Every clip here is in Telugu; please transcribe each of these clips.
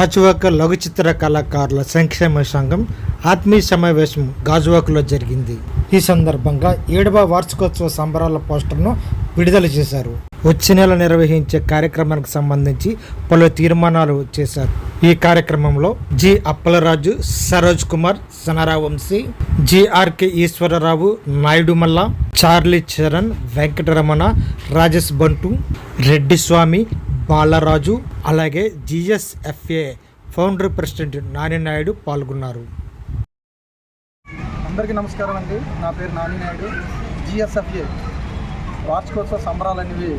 గాజువాక లఘు చిత్ర కళాకారుల సంక్షేమ సంఘం ఆత్మీయ సమావేశం గాజువాకలో జరిగింది. ఈ సందర్భంగా ఏడవ వార్షికోత్సవ సంబరాల పోస్టర్ను విడుదల చేశారు. వచ్చే నెల నిర్వహించే కార్యక్రమానికి సంబంధించి పలు తీర్మానాలు చేశారు. ఈ కార్యక్రమంలో G Appalaraju Saroj Kumar Sanara Vamsi GRK Eswararao Naidu Malla Charlie Charan Venkataramana Rajesh బంటు రెడ్డి స్వామి బాలరాజు అలాగే GSFA founder president Nani Naidu పాల్గొన్నారు. అందరికీ నమస్కారం అండి. నా పేరు నాయుడు జిఎస్ఎఫ్ఏ వార్షికోత్సవ సంబరాలు అనేవి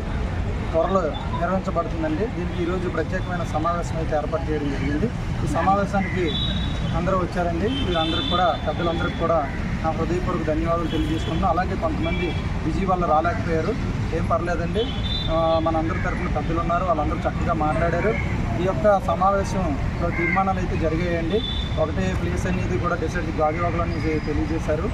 త్వరలో నిర్వహించబడుతుందండి. దీనికి ఈరోజు ప్రత్యేకమైన సమావేశం అయితే ఏర్పాటు చేయడం జరిగింది. ఈ సమావేశానికి అందరూ వచ్చారండి. వీళ్ళందరికీ కూడా పెద్దలందరికీ కూడా నా హృదయపూర్వక ధన్యవాదాలు తెలియజేసుకుంటున్నాను. అలాగే కొంతమంది బిజీ వల్ల రాలేకపోయారు. ఏం పర్లేదండి. మనందరి తరఫున పెద్దలు ఉన్నారు వాళ్ళందరూ చక్కగా మాట్లాడారు. ఈ యొక్క సమావేశంలో తీర్మానాలు అయితే జరిగాయండి. ఒకటే ప్లేస్ అనేది కూడా డిసైడ్ గాజువాకలో అనేది తెలియజేశారు.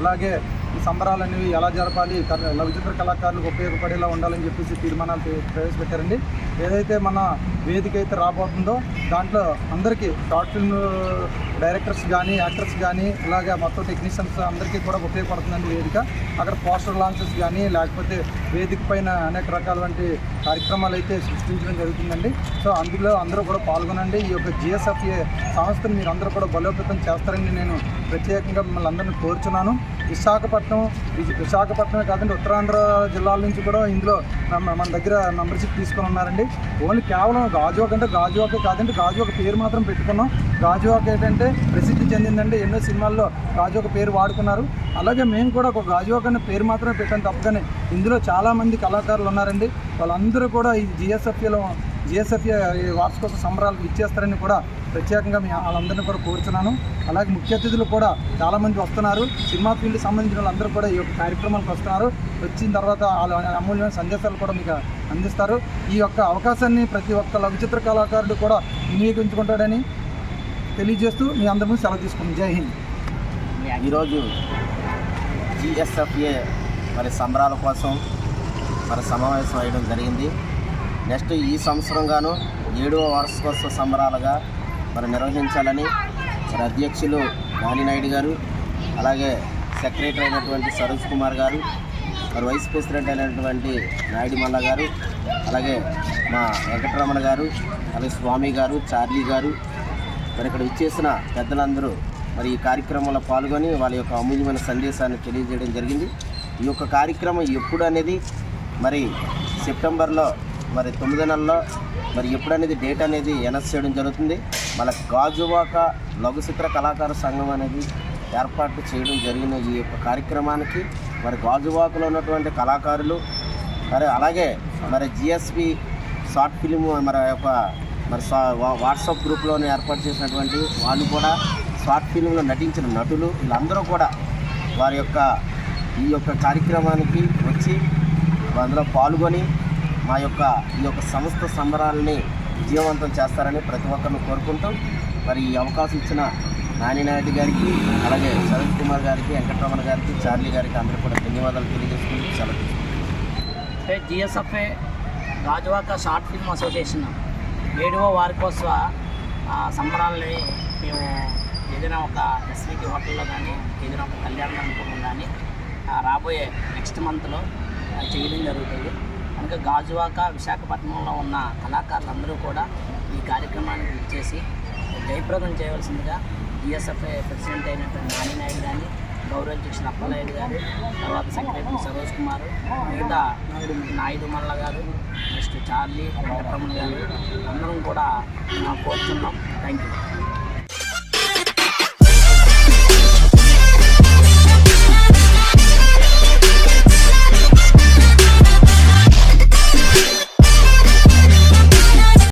అలాగే ఈ సంబరాలు అనేవి ఎలా జరపాలి లఘుచిత్ర కళాకారులకు ఉపయోగపడేలా ఉండాలని చెప్పేసి తీర్మానాలు ప్రవేశపెట్టారండి. ఏదైతే మన వేదిక అయితే రాబోతుందో దాంట్లో అందరికీ షార్ట్ ఫిల్మ్ డైరెక్టర్స్ కానీ యాక్టర్స్ కానీ ఇలాగే మొత్తం టెక్నీషియన్స్ అందరికీ కూడా ఉపయోగపడుతుందండి వేదిక. అక్కడ పోస్టర్ లాంచెస్ కానీ లేకపోతే వేదిక పైన అనేక రకాల వంటి కార్యక్రమాలు అయితే సృష్టించడం జరుగుతుందండి. సో అందులో అందరూ కూడా పాల్గొనండి. ఈ యొక్క జిఎస్ఎఫ్ఏ సంస్థను మీరు అందరూ కూడా బలోపేతం చేస్తారని నేను ప్రత్యేకంగా మిమ్మల్ని అందరినీ కోరుచున్నాను. విశాఖపట్నం విశాఖపట్నమే కాదండి ఉత్తరాంధ్ర జిల్లాల నుంచి కూడా ఇందులో మన దగ్గర మెంబర్షిప్ తీసుకొని ఉన్నారండి. ఓన్లీ కేవలం గాజువాక అంటే గాజువాకే కాదండి గాజువాక పేరు మాత్రం పెట్టుకున్నాం. గాజువాక ఏంటంటే ప్రసిద్ధి చెందిందండి. ఎన్నో సినిమాల్లో గాజువాక పేరు వాడుకున్నారు. అలాగే మేము కూడా ఒక గాజువాక అనే పేరు మాత్రమే పెట్టాం తప్పగానే. ఇందులో చాలామంది కళాకారులు ఉన్నారండి. వాళ్ళందరూ కూడా ఈ జిఎస్ఎఫ్ఏలో జిఎస్ఎఫ్ఏ వార్షికోత్సవ సంబరాలకు ఇచ్చేస్తారని కూడా ప్రత్యేకంగా మీ వాళ్ళందరినీ కూడా కోరుచున్నాను. అలాగే ముఖ్య అతిథులు కూడా చాలామంది వస్తున్నారు. సినిమా ఫీల్డ్ సంబంధించిన వాళ్ళందరూ కూడా ఈ యొక్క కార్యక్రమాలకు వస్తున్నారు. వచ్చిన తర్వాత వాళ్ళ అమూల్యమైన సందేశాలు కూడా మీకు అందిస్తారు. ఈ యొక్క అవకాశాన్ని ప్రతి ఒక్క లఘుచిత్ర కళాకారుడు కూడా వినియోగించుకుంటాడని తెలియజేస్తూ మీ అందరి ముందు సెలవు తీసుకుంటాం జై హింద్. ఈరోజు జిఎస్ఎఫ్ఏ మరి సంబరాల కోసం మరి సమావేశం అయ్యడం జరిగింది. నెక్స్ట్ ఈ సంవత్సరం గాను ఏడవ వార్షికోత్సవ సంబరాలుగా మరి నిర్వహించాలని మరి అధ్యక్షులు నాయుడు గారు అలాగే సెక్రటరీ అయినటువంటి సరోజ్ కుమార్ గారు మరి వైస్ ప్రెసిడెంట్ అయినటువంటి నాయుడు మల్ల గారు అలాగే మా వెంకటరమణ గారు అలాగే స్వామి గారు చార్లీ గారు మరి ఇక్కడ ఇచ్చేసిన పెద్దలందరూ మరి ఈ కార్యక్రమంలో పాల్గొని వాళ్ళ యొక్క అమూల్యమైన సందేశాన్ని తెలియజేయడం జరిగింది. ఈ యొక్క కార్యక్రమం ఎప్పుడు అనేది మరి సెప్టెంబర్లో మరి తొమ్మిది నెలలో మరి ఎప్పుడు అనేది డేట్ అనేది అనౌన్స్ చేయడం జరుగుతుంది. మళ్ళీ గాజువాక లఘుచిత్ర కళాకార సంఘం అనేది ఏర్పాటు చేయడం జరిగిన ఈ యొక్క కార్యక్రమానికి మరి గాజువాకలో ఉన్నటువంటి కళాకారులు మరి అలాగే మరి జిఎస్పి షార్ట్ ఫిలిం మరి యొక్క మరి వా- వాట్సాప్ గ్రూప్లోనే ఏర్పాటు చేసినటువంటి వాళ్ళు కూడా షార్ట్ ఫిలింలో నటించిన నటులు వీళ్ళందరూ కూడా వారి యొక్క ఈ యొక్క కార్యక్రమానికి వచ్చి అందులో పాల్గొని మా యొక్క ఈ యొక్క సంస్థ సంబరాలని విజయవంతం చేస్తారని ప్రతి ఒక్కరిని కోరుకుంటూ మరి ఈ అవకాశం ఇచ్చిన నాని నాయుడు గారికి అలాగే శరత్ కుమార్ గారికి వెంకటరమణ గారికి చార్లీ గారికి అందరూ కూడా ధన్యవాదాలు తెలియజేసుకుని సెలవు అంటే GSFA Rajavaka short film association ఏడవ వార్షికోత్సవ ఆ, సంబరాలని మేము ఏదైనా ఒక ఎస్వికి హోటల్లో కానీ ఏదైనా ఒక కళ్యాణ మండపంలో కానీ రాబోయే నెక్స్ట్ మంత్లో చేయడం జరుగుతుంది. ఇంకా గాజువాక విశాఖపట్నంలో ఉన్న కళాకారులందరూ కూడా ఈ కార్యక్రమానికి ఇచ్చేసి జయప్రదం చేయవలసిందిగా డిఎస్ఎఫ్ఐ ప్రెసిడెంట్ అయినటువంటి నాని నాయుడు కానీ గౌరవ అధ్యక్షులు అప్పలనాయుడు గారు తర్వాత సెక్రటరీ సరోజ్ కుమార్ మిగతా నాయుడు మల్ల గారు నెక్స్ట్ చార్లీ వెంకటరమణ గారు అందరం కూడా కోరుతున్నాం థ్యాంక్ యూ